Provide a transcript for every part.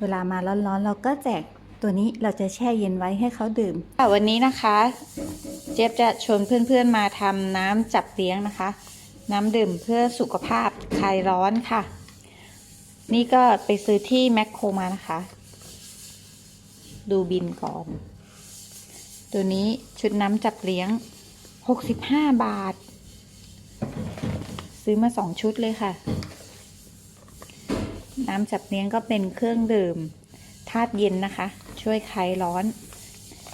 เวลามาร้อนๆ เราก็แจกตัวนี้เราจะแช่เย็นไว้ให้เขาดื่มวันนี้นะคะ เจ๊บจะชวนเพื่อนๆมาทำน้ำจับเลี้ยงนะคะ น้ำดื่มเพื่อสุขภาพคลายร้อนค่ะ นี่ก็ไปซื้อที่แมคโครมานะคะ ดูบินก่อน ตัวนี้ชุดน้ำจับเลี้ยง 65 บาท ซื้อมาสองชุดเลยค่ะ น้ำจับเลี้ยงก็เป็นเครื่องดื่มธาตุเย็นนะคะ ช่วยคลายร้อน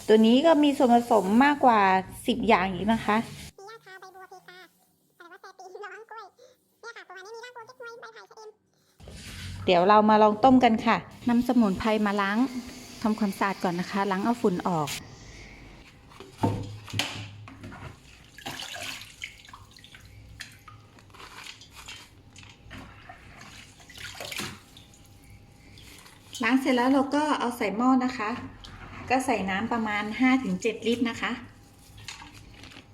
ตัวนี้ก็มีส่วนผสมมากกว่า 10 อย่างอีกนะคะมีรากคาใบบัวเพกาอะไรว่าแซปีร้องกล้วยเนี่ยค่ะประมาณนี้มีรากบัวเล็กน้อยใบไผ่ชะเอมเดี๋ยวเรามาลองต้มกันค่ะนำสมุนไพรมาล้างทำความสะอาดก่อนนะคะ ล้างเอาฝุ่นออก ล้างเสร็จแล้วเราก็เอาใส่หม้อนะคะ ก็ใส่น้ำประมาณ 5-7 ลิตรนะคะ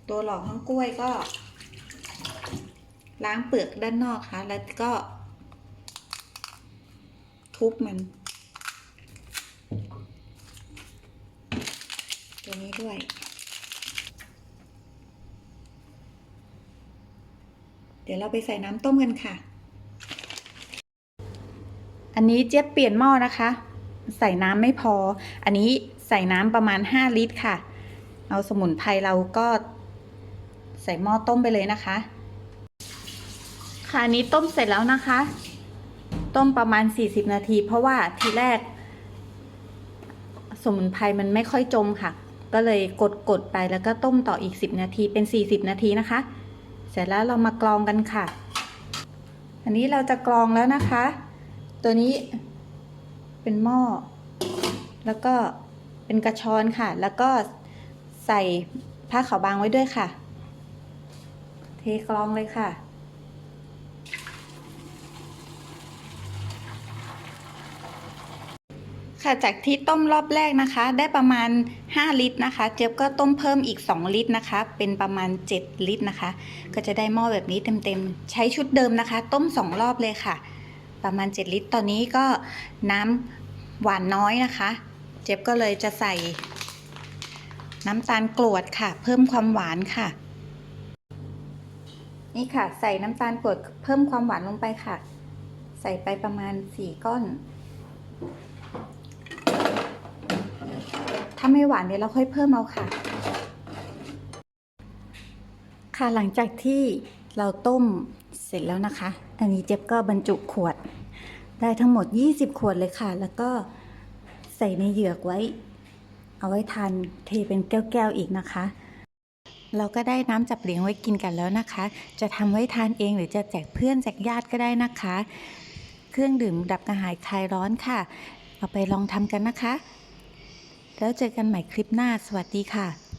ตัวหลอกข้างกล้วยก็ ล้างเปลือกด้านนอกค่ะ แล้วก็ ทุบมัน ตัวนี้ด้วยเดี๋ยวเราไปใส่น้ำต้มกันค่ะ อันนี้เจ๊บเปลี่ยนหม้อนะคะ ใส่น้ำไม่พอ อันนี้ใส่น้ำประมาณ 5 ลิตรค่ะ เอาสมุนไพรเราก็ใส่หม้อต้มไปเลยนะคะ ค่ะอันนี้ต้มเสร็จแล้วนะคะ ต้มประมาณ 40 นาที เพราะว่าทีแรก สมุนไพรมันไม่ค่อยจมค่ะ ก็เลยกดกดไปแล้วก็ต้มต่ออีก 10 นาทีเป็น 40 นาทีนะคะ เสร็จแล้วเรามากรองกันค่ะ อันนี้เราจะกรองแล้วนะคะ ตัวนี้เป็นหม้อ แล้วก็เป็นกระชอนค่ะ แล้วก็ใส่ผ้าขาวบางไว้ด้วยค่ะ เทกรองเลยค่ะ ค่ะจากที่ต้มรอบแรกนะคะ ได้ประมาณ 5 ลิตรนะคะ เจี๊ยบก็ต้มเพิ่มอีก 2 ลิตรนะคะ เป็นประมาณ 7 ลิตรนะคะ ก็จะได้หม้อแบบนี้เต็มๆ ใช้ชุดเดิมนะคะ ต้ม 2 รอบเลยค่ะ ประมาณ 7 ลิตร ตอนนี้ก็น้ำหวานน้อยนะคะ เจี๊ยบก็เลยจะใส่ น้ำตาลกรวดค่ะ เพิ่มความหวานค่ะ นี่ค่ะ ใส่น้ำตาลกรวดเพิ่มความหวานลงไปค่ะ ใส่ไปประมาณ 4 ก้อน ถ้าไม่หวานเดี๋ยวเราค่อยเพิ่มเอาค่ะ ค่ะหลังจากที่ เราต้มเสร็จแล้วนะคะ อันนี้เจ็บก็บรรจุขวด ได้ทั้งหมด 20 ขวดเลยค่ะ แล้วก็ใส่ในเหยือกไว้ เอาไว้ทานเทเป็นแก้วๆอีกนะคะ เราก็ได้น้ำจับเลี้ยงไว้กินกันแล้วนะคะ จะทำไว้ทานเองหรือจะแจกเพื่อนแจกญาติก็ได้นะคะ เครื่องดื่มดับกระหายคลายร้อนค่ะ เอาไปลองทำกันนะคะ แล้วเจอกันใหม่คลิปหน้า สวัสดีค่ะ